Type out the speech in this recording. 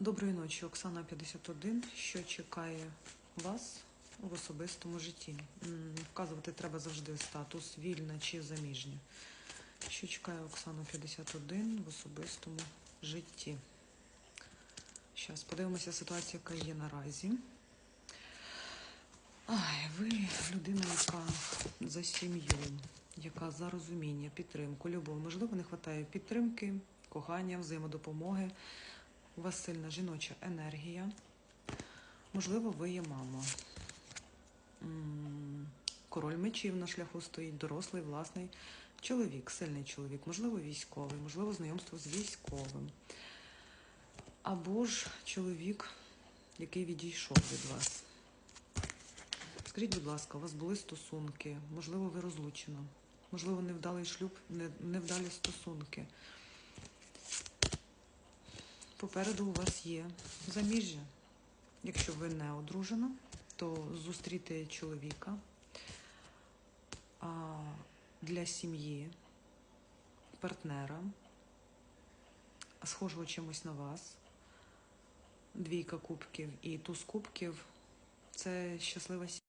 Доброї ночі, Оксана 51. Що чекає вас в особистому житті? Вказувати треба завжди статус, вільна чи заміжня. Що чекає Оксану 51 в особистому житті? Зараз подивимося ситуацію, яка є наразі. Ай, ви людина, яка за сім'ю, яка за розуміння, підтримку, любов. Можливо, не вистачає підтримки, кохання, взаємодопомоги. У вас сильна жіноча енергія. Можливо, ви є мама. Король мечів на шляху стоїть, дорослий, власний чоловік, сильний чоловік, можливо, військовий, можливо, знайомство з військовим. Або ж чоловік, який відійшов від вас. Скажіть, будь ласка, у вас були стосунки, можливо, ви розлучено, можливо, невдалий шлюб, невдалі стосунки. Попереду у вас є заміжжя. Якщо ви не одружена, то зустріти чоловіка для сім'ї, партнера, схожого чимось на вас. Двійка кубків і туз кубків це щаслива сім'я.